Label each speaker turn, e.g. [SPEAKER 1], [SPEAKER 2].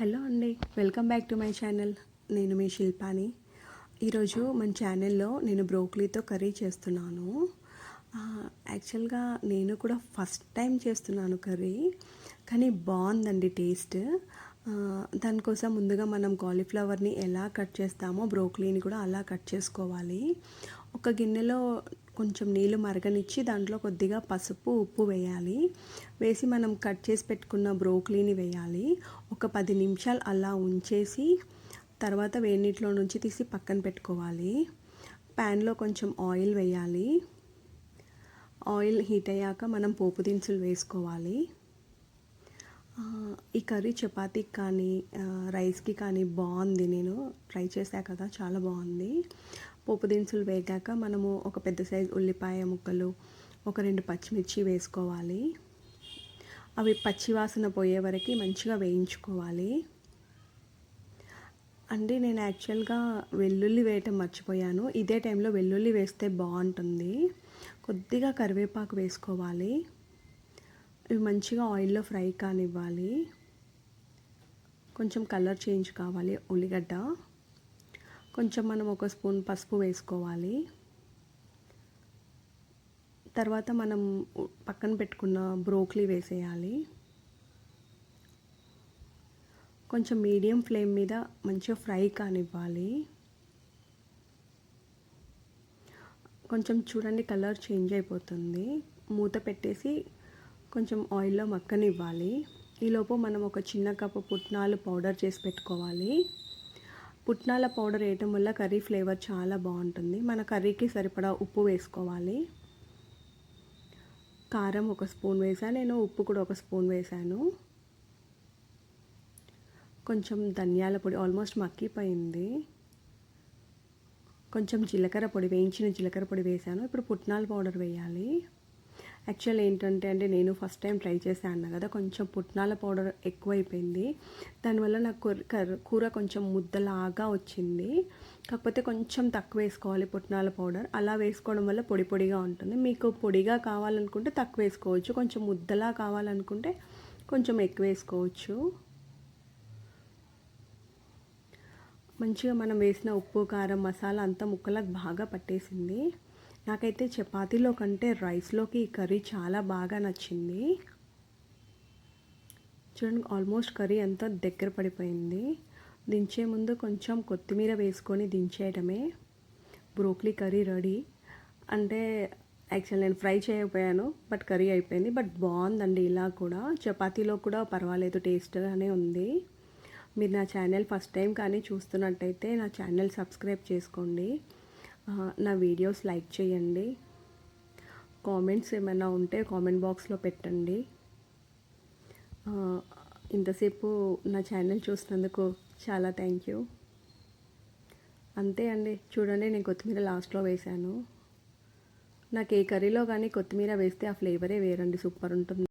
[SPEAKER 1] Hello అండి. Welcome back to my channel. నేను మీ శిల్పాని. ఈరోజు మన ఛానల్లో నేను బ్రోక్లీతో కర్రీ చేస్తున్నాను. యాక్చువల్గా నేను కూడా ఫస్ట్ టైం చేస్తున్నాను కర్రీ కానీ బాగుందండి టేస్ట్. దానికోసం ముందుగా మనం కాలీఫ్లవర్ని ఎలా కట్ చేస్తామో బ్రోక్లీని కూడా అలా కట్ చేసుకోవాలి. ఒక గిన్నెలో కొంచెం నీళ్ళు మరగనిచ్చి దాంట్లో కొద్దిగా పసుపు ఉప్పు వేయాలి. వేసి మనం కట్ చేసి పెట్టుకున్న బ్రోక్లీని వేయాలి. ఒక పది నిమిషాలు అలా ఉంచేసి తర్వాత వేడినీటిలో నుంచి తీసి పక్కన పెట్టుకోవాలి. ప్యాన్లో కొంచెం ఆయిల్ వేయాలి. ఆయిల్ హీట్ అయ్యాక మనం పోపు దినుసులు వేసుకోవాలి. ఈ కర్రీ చపాతీకి కానీ రైస్కి కానీ బాగుంది. నేను ట్రై చేశా కదా చాలా బాగుంది. పోపు దినుసులు వేగాక మనము ఒక పెద్ద సైజు ఉల్లిపాయ ముక్కలు ఒక రెండు పచ్చిమిర్చి వేసుకోవాలి. అవి పచ్చి వాసన పోయే వరకు మంచిగా వేయించుకోవాలి. అండి నేను యాక్చువల్గా వెల్లుల్లి వేయటం మర్చిపోయాను. ఇదే టైంలో వెల్లుల్లి వేస్తే బాగుంటుంది. కొద్దిగా కరివేపాకు వేసుకోవాలి. ఇవి మంచిగా ఆయిల్లో ఫ్రై కానివ్వాలి. కొంచెం కలర్ చేంజ్ కావాలి. ఉల్లిగడ్డ. కొంచెం మనం ఒక స్పూన్ పసుపు వేసుకోవాలి. తర్వాత మనం పక్కన పెట్టుకున్న బ్రోక్లీ వేసేయాలి. కొంచెం మీడియం ఫ్లేమ్ మీద మంచిగా ఫ్రై కానివ్వాలి. కొంచెం చూడండి కలర్ చేంజ్ అయిపోతుంది. మూత పెట్టేసి కొంచెం ఆయిల్లో మక్కనివ్వాలి. ఈలోపు మనం ఒక చిన్న కప్పు పుట్నాలు పౌడర్ చేసి పెట్టుకోవాలి. పుట్నాల పౌడర్ వేయటం వల్ల కర్రీ ఫ్లేవర్ చాలా బాగుంటుంది. మన కర్రీకి సరిపడా ఉప్పు వేసుకోవాలి. కారం ఒక స్పూన్ వేసాను నేను ఉప్పు కూడా ఒక స్పూన్ వేసాను. కొంచెం ధనియాల పొడి ఆల్మోస్ట్ మక్కిపోయింది. కొంచెం జీలకర్ర పొడి వేయించిన జీలకర్ర పొడి వేసాను. ఇప్పుడు పుట్నాల పౌడర్ వేయాలి. యాక్చువల్ ఏంటంటే అంటే నేను ఫస్ట్ టైం ట్రై చేశాను అన్న కదా కొంచెం పుట్నాల పౌడర్ ఎక్కువైపోయింది. దానివల్ల నాకు కూర కొంచెం ముద్దలాగా వచ్చింది. కాకపోతే కొంచెం తక్కువ వేసుకోవాలి పుట్నాల పౌడర్. అలా వేసుకోవడం వల్ల పొడి పొడిగా ఉంటుంది. మీకు పొడిగా కావాలనుకుంటే తక్కువ వేసుకోవచ్చు. కొంచెం ముద్దలా కావాలనుకుంటే కొంచెం ఎక్కువ వేసుకోవచ్చు. మంచిగా మనం వేసిన ఉప్పు కారం మసాలా అంతా ముక్కలకు బాగా పట్టేసింది. నాకైతే చపాతీలో కంటే రైస్లోకి ఈ కర్రీ చాలా బాగా నచ్చింది. చూడండి ఆల్మోస్ట్ కర్రీ అంతా దగ్గర పడిపోయింది. దించే ముందు కొంచెం కొత్తిమీర వేసుకొని దించేయడమే బ్రోక్లీ కర్రీ రెడీ. అంటే యాక్చువల్ నేను ఫ్రై చేయకపోయాను బట్ కర్రీ అయిపోయింది. బట్ బాగుందండి ఇలా కూడా. చపాతీలో కూడా పర్వాలేదు టేస్ట్గానే ఉంది. మీరు నా ఛానల్ ఫస్ట్ టైం కానీ చూస్తున్నట్టయితే నా ఛానల్ సబ్స్క్రైబ్ చేసుకోండి. నా వీడియోస్ లైక్ చేయండి. కామెంట్స్ ఏమైనా ఉంటే కామెంట్ బాక్స్లో పెట్టండి. ఇంతసేపు నా ఛానల్ చూసినందుకు చాలా థ్యాంక్ యూ. అంతే అండి. చూడండి నేను కొత్తిమీర లాస్ట్లో వేశాను. నాకు ఏ కర్రీలో కానీ కొత్తిమీర వేస్తే ఆ ఫ్లేవరే వేరండి. సూపర్ ఉంటుంది.